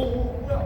뭐, 오, 야.